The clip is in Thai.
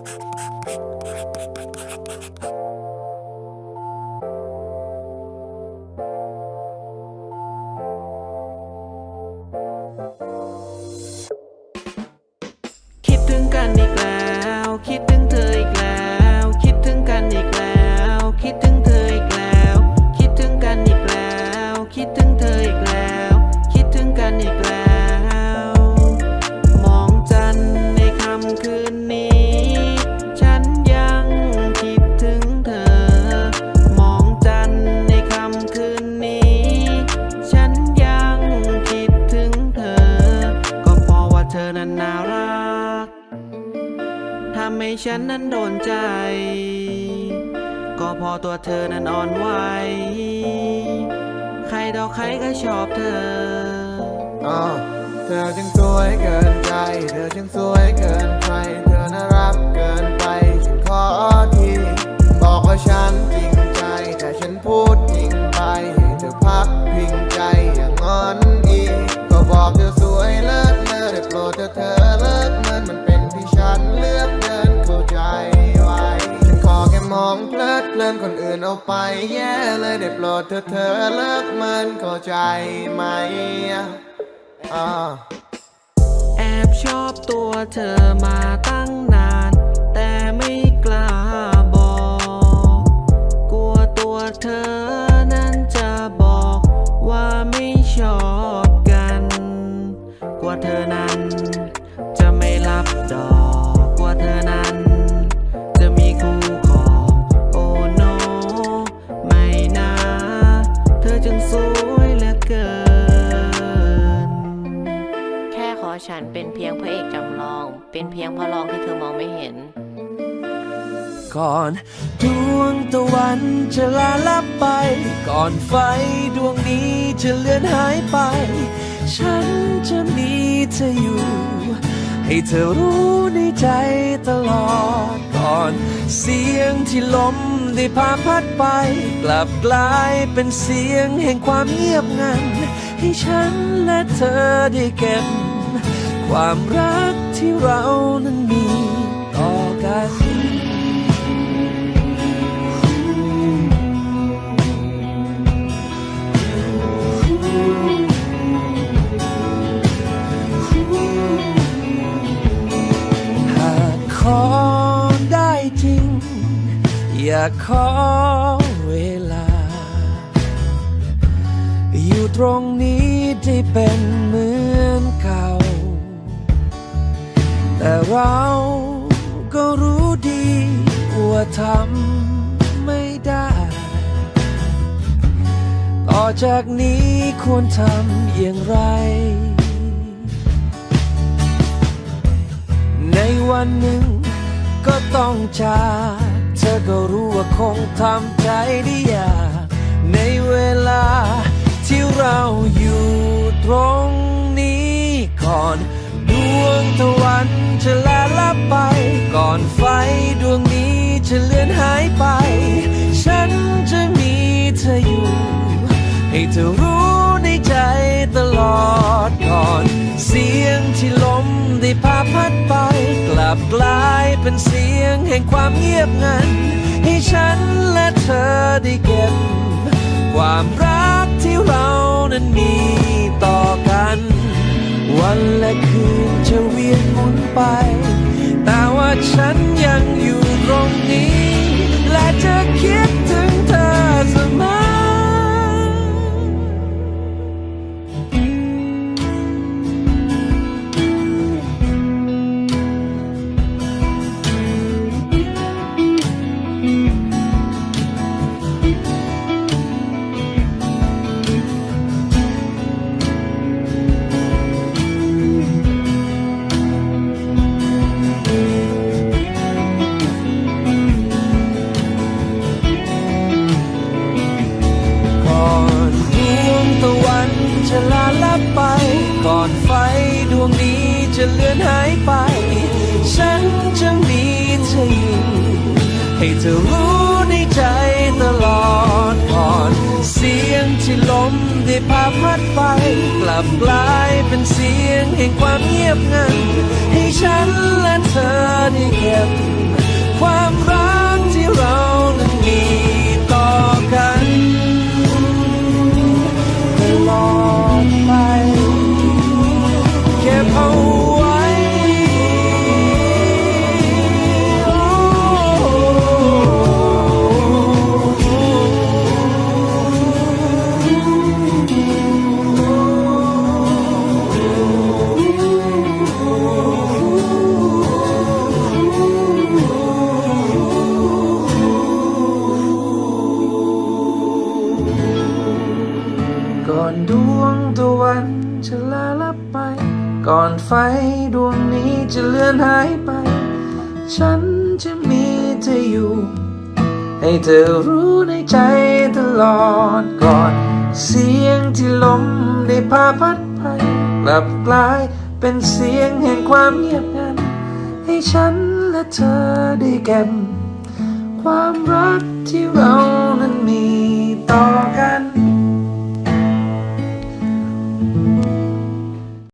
คิดถึงกันอีกแล้ว คิดถึงเธออีกแล้ว คิดถึงกันอีกแล้ว คิดถึงเธออีกแล้ว คิดถึงกันอีกแล้ว คิดถึง ฉันนั้นโดนใจ ก็พอตัวเธอนั้นอ่อนไหว ใครต่อใครก็ชอบเธอ อ้าวเธอจึงสวยเกินใจ คนอื่นเอาไปแย่เลยได้โปรดเธอเธอเลิกมันเข้าใจไหมอ่า แอบชอบตัวเธอมาตั้ง แค่ขอฉันเป็นเพียงพระเอกจำลอง เป็นเพียงพระรองที่เธอมองไม่เห็น ก่อนดวงตะวันจะลาลับไป ก่อนไฟดวงนี้จะเลือนหายไป ฉันจะมีเธออยู่ ให้เธอรู้ในใจตลอดก่อน เสียงที่ลมได้พาพัดไป กลับกลายเป็นเสียงแห่งความเงียบงัน ให้ฉันและเธอได้เก็บ ความรักที่เรานั้นมีต่อกันหากขอได้จริง อยากขอเวลา อยู่ตรงนี้ได้เป็นเหมือนเก่า แต่เราก็รู้ดีว่าทำไม่ได้ ต่อจากนี้ควรทำอย่างไร ในวันหนึ่งก็ต้องจากเธอก็รู้ว่าคงทำใจได้ยากในเวลาที่เราอยู่ตรงนี้ก่อน วงตะวันจะลาลับไป ก่อนไฟดวงนี้จะเลือนหายไป ฉันจะมีเธออยู่ ให้เธอรู้ในใจตลอดก่อน เสียงที่ลมได้พาพัดไป กลับกลายเป็นเสียงแห่งความเงียบงัน ให้ฉันและเธอได้เก็บ ความรักที่เรานั้นมี วันและคืนจะเวียนหมุนไป แต่ว่าฉันยังอยู่ตรงนี้ จะลาลับไป ก่อนไฟดวงนี้จะเลือนหายไป ฉันจะมีเธออยู่ให้เธอรู้ในใจตลอดก่อนเสียงที่ลมได้พาพัดไป กลับกลายเป็นเสียงแห่งความเงียบงัน ให้ฉันและเธอได้เก็บความ ก่อนดวงตะวันจะลาลับไป ก่อนไฟดวงนี้จะเลือนหายไป ฉันจะมีเธออยู่ ให้เธอรู้ในใจตลอดก่อน เสียงที่ลมได้พาพัดไปกลับกลายเป็นเสียงแห่งความเงียบงัน ให้ฉันและเธอได้แก่ความรักที่เรา